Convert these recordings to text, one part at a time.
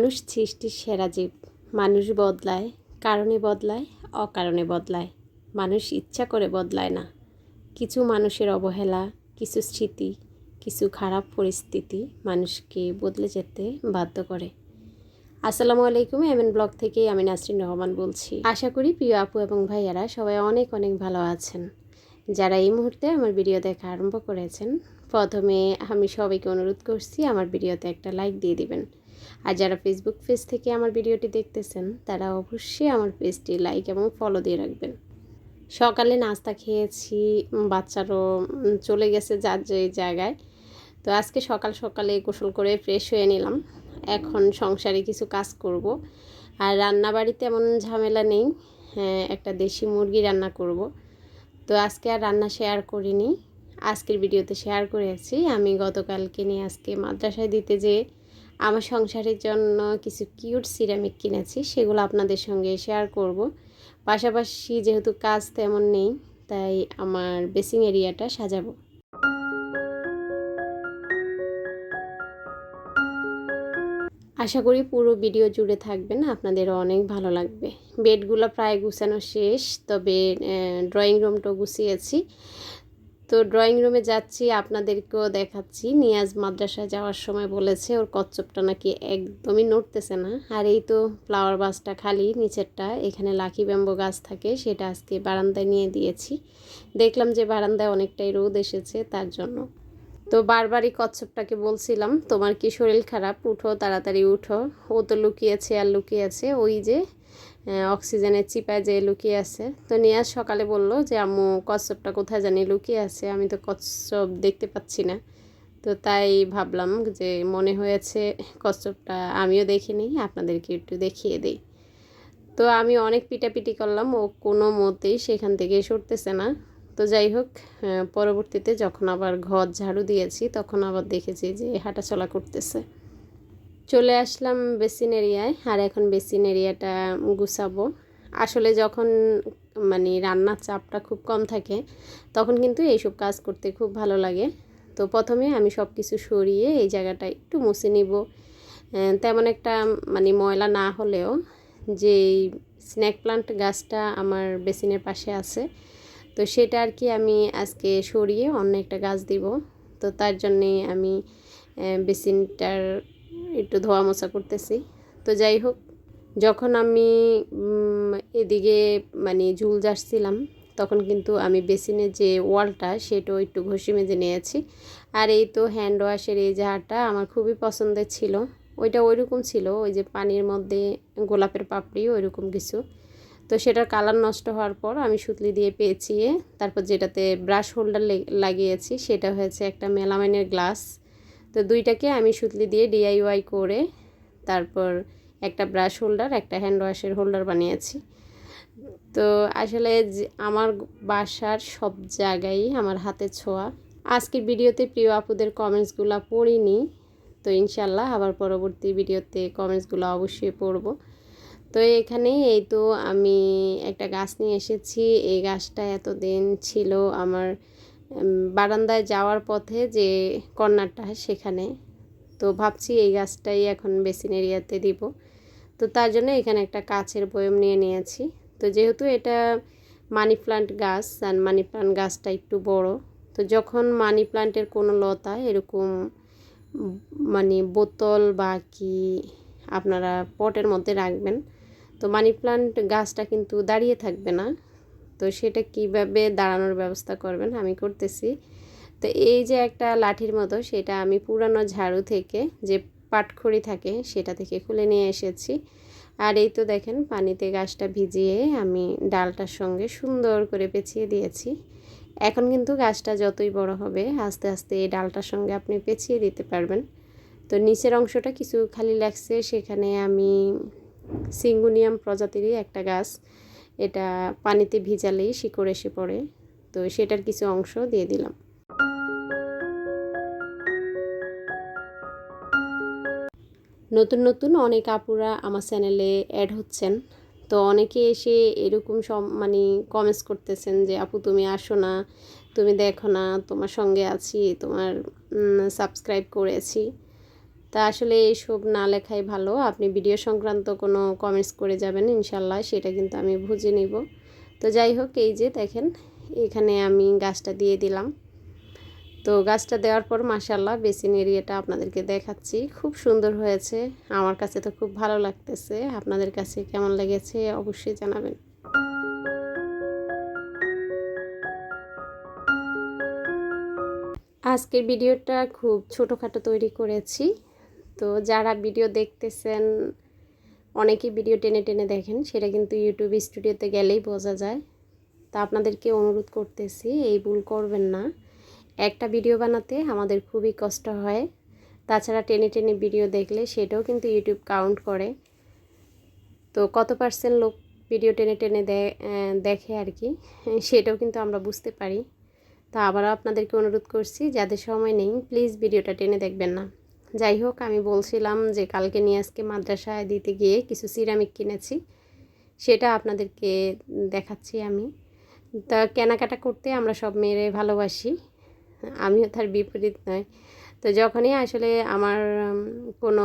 মানুষ সৃষ্টির সেরা জীব। মানুষ বদলায়, কারণে বদলায়, অকারণে বদলায়। মানুষ ইচ্ছা করে বদলায় না। কিছু মানুষের অবহেলা, কিছু স্মৃতি, কিছু খারাপ পরিস্থিতি মানুষকে বদলে যেতে বাধ্য করে। আসসালামু আলাইকুম, এমএন ব্লগ থেকে আমি নাসরিন রহমান বলছি। আশা করি প্রিয় আপু এবং ভাইয়ারা সবাই অনেক অনেক ভালো আছেন। যারা এই মুহূর্তে আমার ভিডিও দেখা আরম্ভ করেছেন, প্রথমে আমি সবাইকে অনুরোধ করছি আমার ভিডিওতে একটা লাইক দিয়ে দিবেন। আর যারা ফেসবুক পেজ থেকে আমার ভিডিওটি দেখতেছেন, তারা অবশ্যই আমার পেজটি লাইক এবং ফলো দিয়ে রাখবেন। সকালে নাস্তা খেয়েছি, বাচ্চারও চলে গেছে যার যে জায়গায়। তো আজকে সকাল সকালে গোসল করে ফ্রেশ হয়ে নিলাম। এখন সংসারে কিছু কাজ করব। আর রান্না বাড়িতে এমন ঝামেলা নেই হ্যাঁ একটা দেশি মুরগি রান্না করব। তো আজকে আর রান্না শেয়ার করিনি। আজকের ভিডিওতে শেয়ার করেছি। আমি গতকালকে নিয়ে আজকে মাদ্রাসায় দিতে যে আমার সংসারের জন্য কিছু কিউট সিরামিক কিনেছি, সেগুলো আপনাদের সঙ্গে শেয়ার করব। পাশাপাশি যেহেতু কাজ তেমন নেই, তাই আমার বেসিং এরিয়াটা সাজাবো। আশা করি পুরো ভিডিও জুড়ে থাকবেন, আপনাদের অনেক ভালো লাগবে। বেডগুলো প্রায় গুছানো শেষ, তবে ড্রয়িং রুমটাও গুছিয়েছি। তো ড্রয়িং রুমে যাচ্ছি, আপনাদেরকেও দেখাচ্ছি। নিয়াজ মাদ্রাসায় যাওয়ার সময় বলেছে, ওর কচ্ছপটা নাকি একদমই নড়তেছে না। আর এই তো ফ্লাওয়ার বাসটা খালি, নিচেরটা, এখানে লাকি ব্যাম্বো গাছ থাকে, সেটা আজকে বারান্দায় নিয়ে দিয়েছি। দেখলাম যে বারান্দায় অনেকটাই রোদ এসেছে, তার জন্য। তো বারবারই কচ্ছপটাকে বলছিলাম, তোমার কি শরীর খারাপ? উঠো, তাড়াতাড়ি উঠো। ও তো লুকিয়েছে আর লুকিয়েছে, ওই যে অক্সিজেনের চিপায় যে লুকিয়ে আছে। তো নিয়াজ সকালে বলল যে, আম্মু, কচ্ছপটা কোথায় জানি লুকিয়ে আছে, আমি তো কচ্ছপ দেখতে পাচ্ছি না। তো তাই ভাবলাম যে, মনে হয়েছে কচ্ছপটা আমিও দেখিনি, আপনাদেরকে একটু দেখিয়ে দিই। তো আমি অনেক পিটাপিটি করলাম, ও কোনো মতেই সেখান থেকে সরতেছে না। তো যাই হোক পরবর্তীতে যখন আবার ঘর ঝাড়ু দিয়েছি, তখন আবার দেখেছি যে, হাঁটাচলা করতেছে। চলে আসলাম বেসিন এরিয়ায়, আর এখন বেসিন এরিয়াটা গুছাবো। আসলে যখন মানে রান্নার চাপটা খুব কম থাকে, তখন কিন্তু এইসব কাজ করতে খুব ভালো লাগে। তো প্রথমে আমি সব কিছু সরিয়ে এই জায়গাটা একটু মুছে নিব। তেমন একটা মানে ময়লা না হলেও যে স্ন্যাক প্লান্ট গাছটা আমার বেসিনের পাশে আছে, তো সেটা আর কি আমি আজকে সরিয়ে অন্য একটা গাছ দিব। তো তার জন্যে আমি বেসিনটার একটু ধোয়া মোছা করতেছি। তো যাই হোক, যখন আমি এদিকে মানে ঝুল যাচ্ছিলাম তখন কিন্তু আমি বেসিনের যে ওয়ালটা, সেটাও একটু ঘষি মেজে নিয়েছি। আর এই তো হ্যান্ড ওয়াশের এই জারটা আমার খুবই পছন্দের ছিল। ওইটা ওইরকম ছিল, ওই যে পানির মধ্যে গোলাপের পাপড়ি, ওইরকম কিছু। তো সেটার কালার নষ্ট হওয়ার পর আমি সুতলি দিয়ে পেঁচিয়ে, তারপর যেটাতে ব্রাশ হোল্ডার লাগিয়েছি, সেটা হয়েছে একটা মেলামাইনের গ্লাস তো দুইটাকে আমি সুতলি দিয়ে ডিআইওয়াই করে তারপর একটা ব্রাশ হোল্ডার একটা হ্যান্ড ওয়াশের হোল্ডার বানিয়েছি। তো আসলে আমার বাসার সব জায়গায় আমার হাতে ছোঁয়া। আজকের ভিডিওতে প্রিয় আপুদের কমেন্টসগুলো পড়িনি, তো ইনশাল্লাহ আবার পরবর্তী ভিডিওতে কমেন্টসগুলো অবশ্যই পড়ব। তো এখানে এই তো আমি একটা গাছ নিয়ে এসেছি। এই গাছটা এতদিন ছিল আমার বারান্দায় যাওয়ার পথে যে কর্নারটা সেখানে। তো ভাবছি এই গাছটাই এখন বেসিন এরিয়াতে দিব। তো তার জন্য এখানে একটা কাচের বয়ম নিয়ে নিয়েছি। তো যেহেতু এটা মানি প্লান্ট গাছ আর মানি প্লান্ট গাছটা একটু বড়, তো যখন মানি প্লান্টের কোনো লতা এরকম মানে বোতল বা কি আপনারা পটের মধ্যে রাখবেন, তো মানি প্লান্ট গাছটা কিন্তু দাঁড়িয়ে থাকবে না। তো সেটা কীভাবে দাঁড়ানোর ব্যবস্থা করবেন আমি করতেছি। তো এই যে একটা লাঠির মতো সেটা আমি পুরানো ঝাড়ু থেকে যে পাটখড়ি থাকে সেটা থেকে খুলে নিয়ে এসেছি। আর এই তো দেখেন পানিতে গাছটা ভিজিয়ে আমি ডালটার সঙ্গে সুন্দর করে পেঁচিয়ে দিয়েছি। এখন কিন্তু গাছটা যতই বড় হবে আস্তে আস্তে এই ডালটার সঙ্গে আপনি পেঁচিয়ে দিতে পারবেন। তো নিচের অংশটা কিছু খালি লাগছে সেখানে আমি সিঙ্গুনিয়াম প্রজাতিরই একটা গাছ এটা পানিতে ভিজালেই শিকড় এসে পড়ে। তো সেটার কিছু অংশ দিয়ে দিলাম। নতুন নতুন অনেক আপুরা আমার চ্যানেলে অ্যাড হচ্ছেন। তো অনেকে এসে এরকম সব মানে কমেন্টস করতেছেন যে, আপু, তুমি আসো না, তুমি দেখো না, তোমার সঙ্গে আছি, তোমার সাবস্ক্রাইব করেছি। তা আসলে এইসব না লেখাই ভালো। আপনি ভিডিও সংক্রান্ত কোনো কমেন্টস করে যাবেন ইনশাল্লাহ সেটা কিন্তু আমি বুঝে নিব। তো যাই হোক, এই যে দেখেন, এখানে আমি গাছটা দিয়ে দিলাম। তো গাছটা দেওয়ার পর মাসাল্লাহ বেসিন এরিয়াটা আপনাদেরকে দেখাচ্ছি। খুব সুন্দর হয়েছে। আমার কাছে তো খুব ভালো লাগতেছে। আপনাদের কাছে কেমন লেগেছে অবশ্যই জানাবেন। আজকের ভিডিওটা খুব ছোটোখাটো তৈরি করেছি। তো যারা ভিডিও দেখতেছেন অনেকেই ভিডিও টেনে টেনে দেখেন, সেটা কিন্তু ইউটিউব স্টুডিওতে গেলেই বোঝা যায়। তা আপনাদেরকে অনুরোধ করতেছি, এই ভুল করবেন না। একটা ভিডিও বানাতে আমাদের খুবই কষ্ট হয়। তাছাড়া টেনে টেনে ভিডিও দেখলে সেটাও কিন্তু ইউটিউব কাউন্ট করে। তো কত পার্সেন্ট লোক ভিডিও টেনে টেনে দেখে আর কি, সেটাও কিন্তু আমরা বুঝতে পারি। তা আবারও আপনাদেরকে অনুরোধ করছি, যাদের সময় নেই প্লিজ ভিডিওটা টেনে দেখবেন না। যাই হোক, আমি বলছিলাম যে কালকে নিয়ে আজকে মাদ্রাসায় দিতে গিয়ে কিছু সিরামিক কিনেছি। সেটা আপনাদেরকে দেখাচ্ছি আমি। তা কেনাকাটা করতে আমরা সব মেয়েরে ভালোবাসি, আমিও তার বিপরীত নয় তো যখনই আসলে আমার কোনো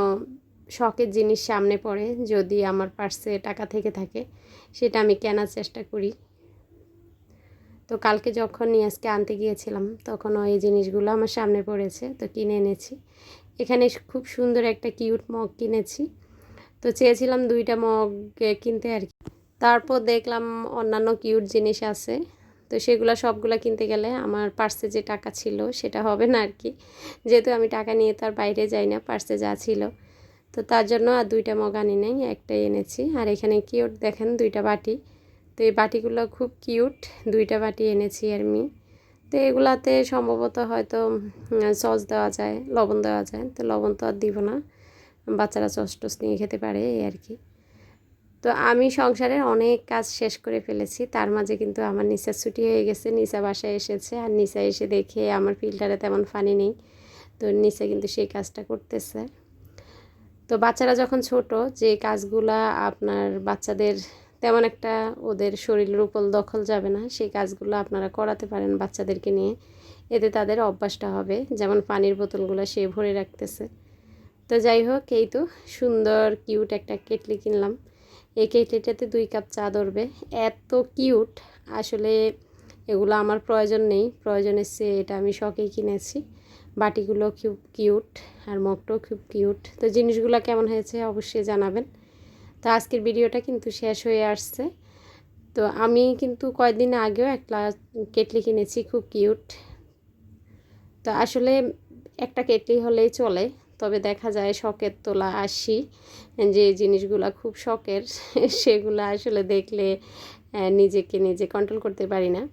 শখের জিনিস সামনে পড়ে, যদি আমার পার্সে টাকা থেকে থাকে, সেটা আমি কেনার চেষ্টা করি। তো কালকে যখন নিয়ে আজকে আনতে গিয়েছিলাম, তখন ওই জিনিসগুলো আমার সামনে পড়েছে, তো কিনে এনেছি। এখানে খুব সুন্দর একটা কিউট মগ কিনেছি। তো চেয়েছিলাম দুইটা মগ কিনতে আর কি। তারপর দেখলাম অন্যান্য কিউট জিনিস আছে। তো সেগুলো সবগুলো কিনতে গেলে আমার পার্সে যে টাকা ছিল সেটা হবে না আর কি। যেহেতু আমি টাকা নিয়ে তো আর বাইরে যাই না, পার্সে যা ছিল। তো তার জন্য আর দুইটা মগ আনি নেই, একটাই এনেছি। আর এখানে কিউট দেখেন দুইটা বাটি। তো এই বাটিগুলো খুব কিউট, দুইটা বাটি এনেছি আর আমি তো এগুলাতে সম্ভবত হয়তো সস দেওয়া যায়, লবণ দেওয়া যায়, তো লবণ তো আর দিব না। বাচ্চারা সস টস নিয়ে খেতে পারে, এই আর কি। তো আমি সংসারের অনেক কাজ শেষ করে ফেলেছি, তার মাঝে কিন্তু আমার নিচা ছুটি হয়ে গেছে নিচা বাসায় এসেছে, আর নিচা এসে দেখে আমার ফিল্টারে তেমন ফানি নেই, তো নিচে কিন্তু সেই কাজটা করতেছে। তো বাচ্চারা যখন ছোট, যে কাজগুলা আপনার বাচ্চাদের তেমন একটা ওদের শরীরের উপর দখল যাবে না। সেই কাজগুলো আপনারা করাতে পারেন বাচ্চাদেরকে নিয়ে। এতে তাদের অভ্যাসটা হবে। যেমন পানির বোতলগুলো সে ভরে রাখতেছে। তো যাই হোক, এই তো সুন্দর কিউট একটা কেটলি কিনলাম। এই কেটলিটাতে দুই কাপ চা ধরবে। এত কিউট আসলে এগুলো আমার প্রয়োজন নেই। প্রয়োজন এসছে এটা আমি শখেই কিনেছি। বাটিগুলো খুব কিউট আর মগটাও খুব কিউট তো জিনিসগুলো কেমন হয়েছে অবশ্যই জানাবেন। তো আজকের ভিডিওটা কিন্তু শেষ হয়ে আসছে। তো আমি কিন্তু কয়েকদিন আগেও একটা কেটলি কিনেছি, খুব কিউট। তো আসলে একটা কেটলি হলেই চলে, তবে দেখা যায় শখের তোলা আসি, যে জিনিসগুলো খুব শখের, সেগুলো আসলে দেখলে নিজেকে নিজে কন্ট্রোল করতে পারি না।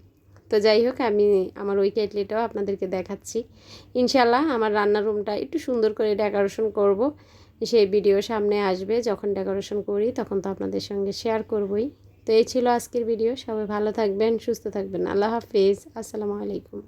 তো যাই হোক, আমি আমার ওই কেটলিটাও আপনাদেরকে দেখাচ্ছি। ইনশাল্লাহ আমার রান্নার রুমটা একটু সুন্দর করে ডেকোরেশন করব। সেই ভিডিও সামনে আসবে, যখন ডেকোরেশন করি তখন তো আপনাদের সঙ্গে শেয়ার করবই। তো এই ছিল আজকের ভিডিও সবাই ভালো থাকবেন, সুস্থ থাকবেন। আল্লাহ হাফিজ, আসসালামু আলাইকুম।